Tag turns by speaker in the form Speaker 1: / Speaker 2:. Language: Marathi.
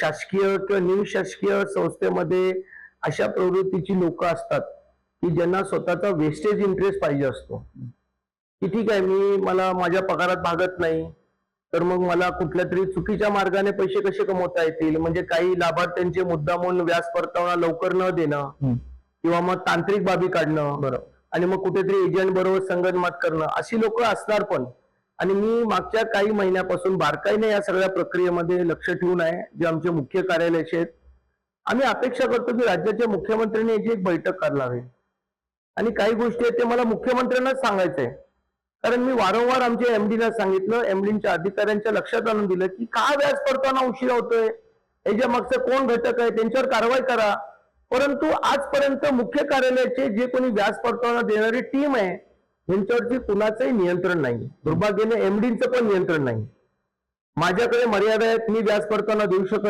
Speaker 1: शासकीय किंवा निमशासकीय संस्थेमध्ये अशा प्रवृत्तीची लोक असतात की ज्यांना स्वतःचा वेस्टेज इंटरेस्ट पाहिजे असतो. की ठीक आहे मी मला माझ्या पगारात भागत नाही तर मग मला कुठल्या तरी चुकीच्या मार्गाने पैसे कसे कमवता येतील? म्हणजे काही लाभार्थ्यांचे मुद्दामून व्याज परतावा लवकर न देणं. किंवा मग तांत्रिक बाबी काढणं
Speaker 2: बरोबर.
Speaker 1: आणि मग कुठेतरी एजंट बरोबर संगनमत करणं अशी लोक असणार पण. आणि मी मागच्या काही महिन्यापासून बारकाईने या सगळ्या प्रक्रियेमध्ये लक्ष ठेवून आहे जे आमचे मुख्य कार्यालयाचे आहेत. आम्ही अपेक्षा करतो की राज्याच्या मुख्यमंत्र्यांनी याची एक बैठक करावी आणि काही गोष्टी आहेत ते मला मुख्यमंत्र्यांनाच सांगायचंय कारण मी वारंवार आमच्या एमडीला सांगितलं एमडीच्या अधिकाऱ्यांच्या लक्षात आणून दिलं की का व्याज पडताना उशिरा होतोय? याच्या मागचं कोण घटक आहे? त्यांच्यावर कारवाई करा. परंतु आजपर्यंत मुख्य कार्यालयाचे जे कोणी व्याज पडताना देणारी टीम आहे यांच्यावरती कुणाचंही नियंत्रण नाही. दुर्भाग्याने एमडीचं पण नियंत्रण नाही. माझ्याकडे मर्यादा आहेत मी व्याज परताना देऊ शकत